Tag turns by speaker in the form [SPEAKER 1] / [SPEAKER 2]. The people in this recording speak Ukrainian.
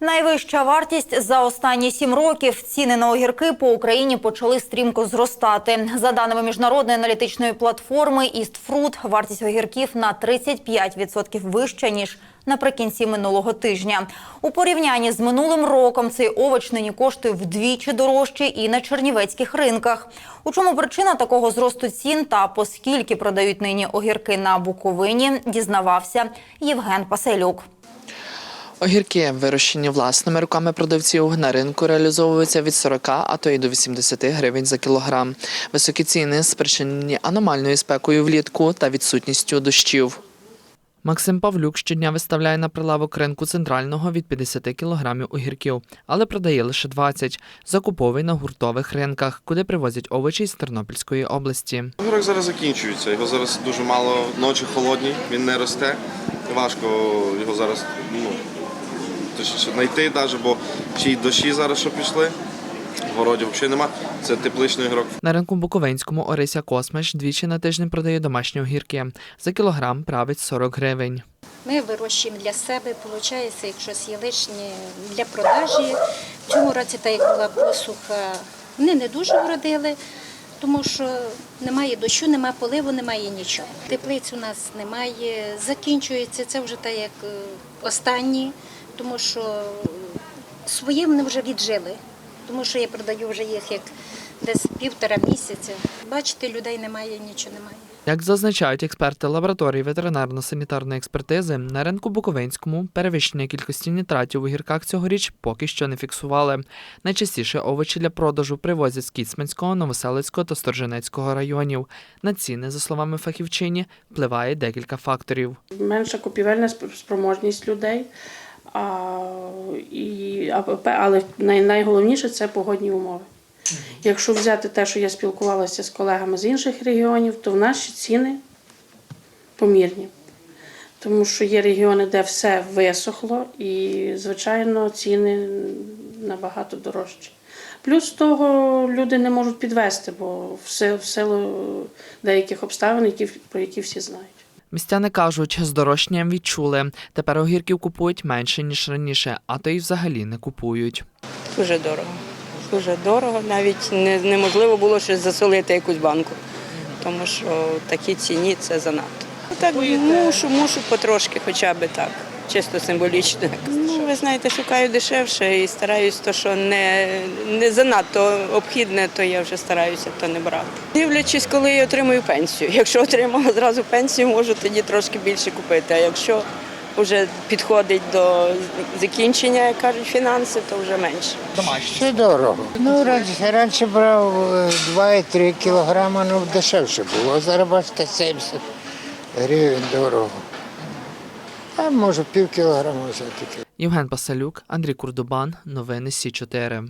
[SPEAKER 1] Найвища вартість за останні сім років. Ціни на огірки по Україні почали стрімко зростати. За даними міжнародної аналітичної платформи «Істфрут», вартість огірків на 35% вища, ніж наприкінці минулого тижня. У порівнянні з минулим роком цей овоч нині коштує вдвічі дорожче і на чернівецьких ринках. У чому причина такого зросту цін та по скільки продають нині огірки на Буковині, дізнавався Євген Паселюк.
[SPEAKER 2] Огірки, вирощені власними руками продавців, на ринку реалізовуються від 40, а то й до 80 гривень за кілограм. Високі ціни спричинені аномальною спекою влітку та відсутністю дощів. Максим Павлюк щодня виставляє на прилавок ринку центрального від 50 кілограмів огірків, але продає лише 20. Закуповує на гуртових ринках, куди привозять овочі з Тернопільської області.
[SPEAKER 3] Огірок зараз закінчується. Його зараз дуже мало ночі холодні, він не росте. Важко його зараз ну, точніше, знайти навіть, бо чи й дощі зараз що пішли. Городі взагалі нема. Це тепличний огірок.
[SPEAKER 2] На ринку Буковинському Орися Космич двічі на тиждень продає домашні огірки. За кілограм править 40 гривень.
[SPEAKER 4] Ми вирощуємо для себе, виходить, якщо є лишнє для продажі. В цьому році, так як була посуха, вони не дуже вродили, тому що немає дощу, немає поливу, немає нічого. Теплиць у нас немає, закінчується це вже так як е, останні, тому що своє вони вже віджили. Тому що я продаю вже їх як десь півтора місяця. Бачите, людей немає, нічого немає.
[SPEAKER 2] Як зазначають експерти лабораторії ветеринарно-санітарної експертизи, на ринку Буковинському перевищення кількості нітратів у гірках цьогоріч поки що не фіксували. Найчастіше овочі для продажу привозять з Кіцманського, Новоселицького та Сторженецького районів. На ціни, за словами фахівчині, впливає декілька факторів.
[SPEAKER 5] менша купівельна сп- спроможність людей. А, і, але най, найголовніше це погодні умови. Якщо взяти те, що я спілкувалася з колегами з інших регіонів, то в наші ціни помірні. Тому що є регіони, де все висохло, і, звичайно, ціни набагато дорожчі. Плюс того люди не можуть підвести, бо в в силу деяких обставин, які, про які всі знають.
[SPEAKER 2] Містяни кажуть, здорожчанням відчули. Тепер огірків купують менше, ніж раніше, а то й взагалі не купують.
[SPEAKER 6] Дуже дорого. Дуже дорого. Навіть не, неможливо було щось засолити якусь банку, тому що такі ціні це занадто. Так мушу, мушу потрошки, хоча б так, чисто символічно. Ви знаєте, шукаю дешевше і стараюсь, то, що не, не занадто обхідне, то я вже стараюся то не брати. Дивлячись, коли я отримую пенсію. Якщо отримала зразу пенсію, можу тоді трошки більше купити. А якщо вже підходить до закінчення, як кажуть, фінанси, то вже менше.
[SPEAKER 7] Ще дорого. Ну, раніше, раніше брав е, 2,3 кілограма, ну дешевше було. Зараз бачите 70 гривень дорого. А може пів кілограма взяти.
[SPEAKER 2] Євген Пасалюк, Андрій Курдубан. Новини Сі 4